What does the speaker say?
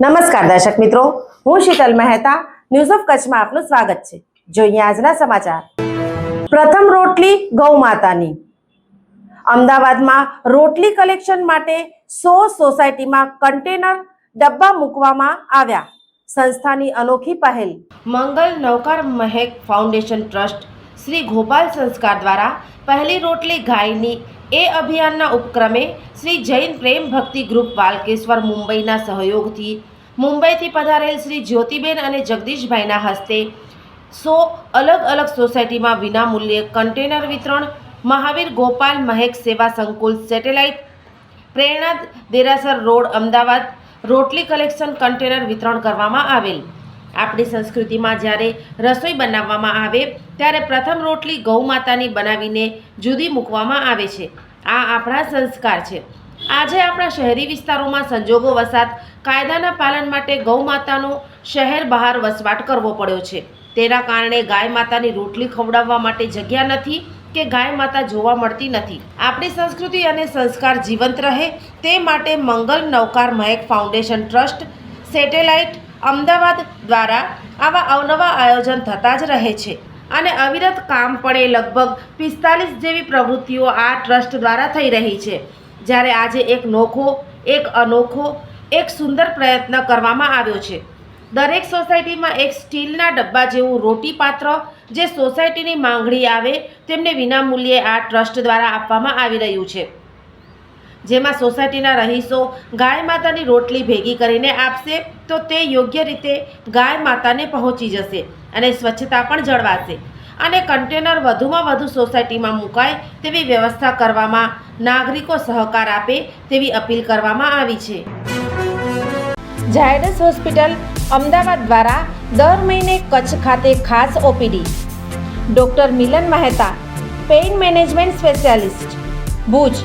નમસ્કાર દર્શક મિત્રો, હું શીતલ મહેતા ન્યૂઝ ઓફ કચ્છમાં આપનું સ્વાગત છે. જોઈએ આજના સમાચાર. પ્રથમ રોટલી ગૌ માતાની. અમદાવાદમાં રોટલી કલેક્શન માટે સો સોસાયટીમાં કન્ટેનર ડબ્બા મૂકવામાં આવ્યા. સંસ્થાની અનોખી પહેલ. મંગલ નવકાર મહેક ફાઉન્ડેશન ટ્રસ્ટ શ્રી ગોપાલ સંસ્કાર દ્વારા પહેલી રોટલી ગાયની એ અભિયાનના ઉપક્રમે શ્રી જૈન પ્રેમ ભક્તિ ગ્રુપ વાલકેશ્વર મુંબઈના સહયોગથી મુંબઈથી પધારેલ શ્રી જ્યોતિબેન અને જગદીશભાઈના હસ્તે સો અલગ અલગ સોસાયટીમાં વિનામૂલ્યે કન્ટેનર વિતરણ, મહાવીર ગોપાલ મહેક સેવા સંકુલ સેટેલાઇટ, પ્રેરણા દેરાસર રોડ અમદાવાદ, રોટલી કલેક્શન કન્ટેનર વિતરણ કરવામાં આવેલ. આપણી સંસ્કૃતિમાં જ્યારે રસોઈ બનાવવામાં આવે, ત્યારે પ્રથમ રોટલી ગૌ માતાની બનાવીને જુદી મૂકવામાં આવે છે. આ આપણા સંસ્કાર છે. આજે આપણા શહેરી વિસ્તારોમાં સંજોગો વસાત, કાયદાના પાલન માટે ગૌ માતાનો શહેર બહાર વસવાટ કરવો પડ્યો છે. તેના કારણે ગાય માતાની રોટલી ખવડાવવા માટે જગ્યા નથી કે ગાય માતા જોવા મળતી નથી. આપણી સંસ્કૃતિ અને સંસ્કાર જીવંત રહે તે માટે Mangal Navkar Mahek foundation trust, satellite Ahmedabad દ્વારા આવા અવનવા આયોજન થતા જ રહે છે. અને અવિરત કામ પડે લગભગ પિસ્તાલીસ જેવી પ્રવૃત્તિઓ આ ટ્રસ્ટ દ્વારા થઈ રહી છે. જ્યારે આજે એક નોખો, એક અનોખો, એક સુંદર પ્રયત્ન કરવામાં આવ્યો છે. દરેક સોસાયટીમાં એક સ્ટીલના ડબ્બા જેવું રોટી પાત્ર જે સોસાયટીની માંગણી આવે તેમને વિનામૂલ્યે આ ટ્રસ્ટ દ્વારા આપવામાં આવી રહ્યું છે. જેમાં સોસાયટીના રહીશો ગાય માતાની રોટલી ભેગી કરીને આપશે તો તે યોગ્ય રીતે ગાય માતાને પહોંચી જશે અને સ્વચ્છતા પણ જળવાશે. અને કન્ટેનર વધુમાં વધુ સોસાયટીમાં મુકાય તેવી વ્યવસ્થા કરવામાં નાગરિકો સહકાર આપે તેવી અપીલ કરવામાં આવી છે. ઝાયડસ હોસ્પિટલ અમદાવાદ દ્વારા દર મહિને કચ્છ ખાતે ખાસ OPD. Doctor Milan Mehta, pain management specialist, Bhuj.